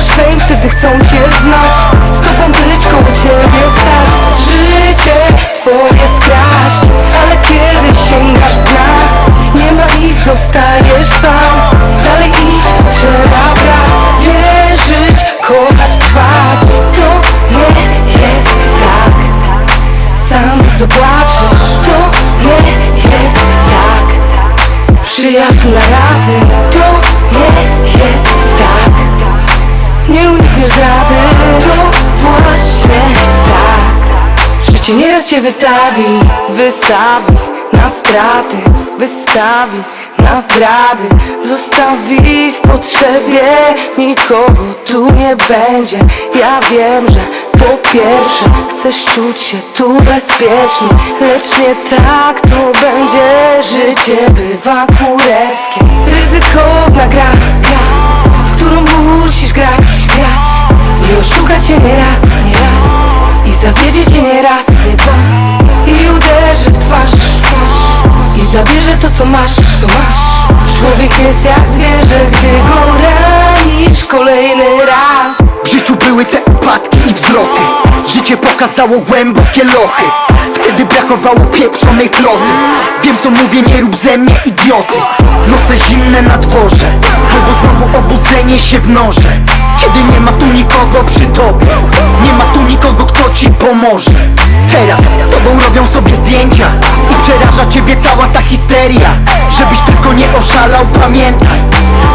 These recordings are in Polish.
masz fame, wtedy chcą cię znać. Z tobą być, koło ciebie stać. Życie twoje skraść. Ale kiedy sięgasz dna Nie ma i zostajesz sam. Dalej iść trzeba brak Wierzyć, kochać, trwać To nie jest tak. Sam zobaczysz. To nie jest tak. Przyjaźń na Życie nieraz cię wystawi Wystawi na straty Wystawi na zdrady. Zostawi w potrzebie Nikogo tu nie będzie. Ja wiem, że po pierwsze Chcesz czuć się tu bezpiecznie Lecz nie tak to będzie. Życie bywa kurewskie Ryzykowna gra, zabierze to co masz, co masz. Człowiek jest jak zwierzę, gdy go ranisz kolejny raz. W życiu były te upadki i wzloty. Życie pokazało głębokie lochy. Wtedy brakowało pieprzonej floty. Wiem co mówię, nie rób ze mnie idioty. Noce zimne na dworze Albo znowu obudzenie się w noże. Kiedy nie ma tu nikogo przy tobie Nie ma tu nikogo, kto ci pomoże. Teraz robią sobie zdjęcia I przeraża ciebie cała ta histeria. Żebyś tylko nie oszalał, pamiętaj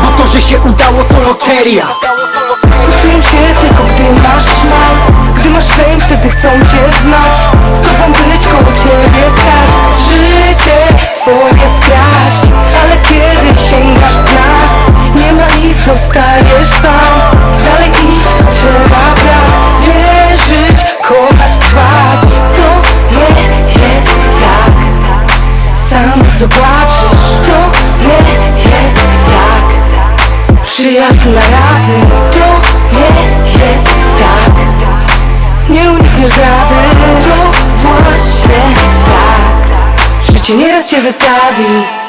Bo to, że się udało to loteria. Czuję się tylko gdy masz szmal Gdy masz fame, wtedy chcą cię znać. Z tobą być, koło ciebie stać. Życie twoje skraść. Ale kiedy sięgasz dna Nie ma i zostajesz sam zobaczysz To nie jest tak. Przyjaźń na rady To nie jest tak. Nie unikniesz rady. To właśnie tak. Życie nieraz cię wystawi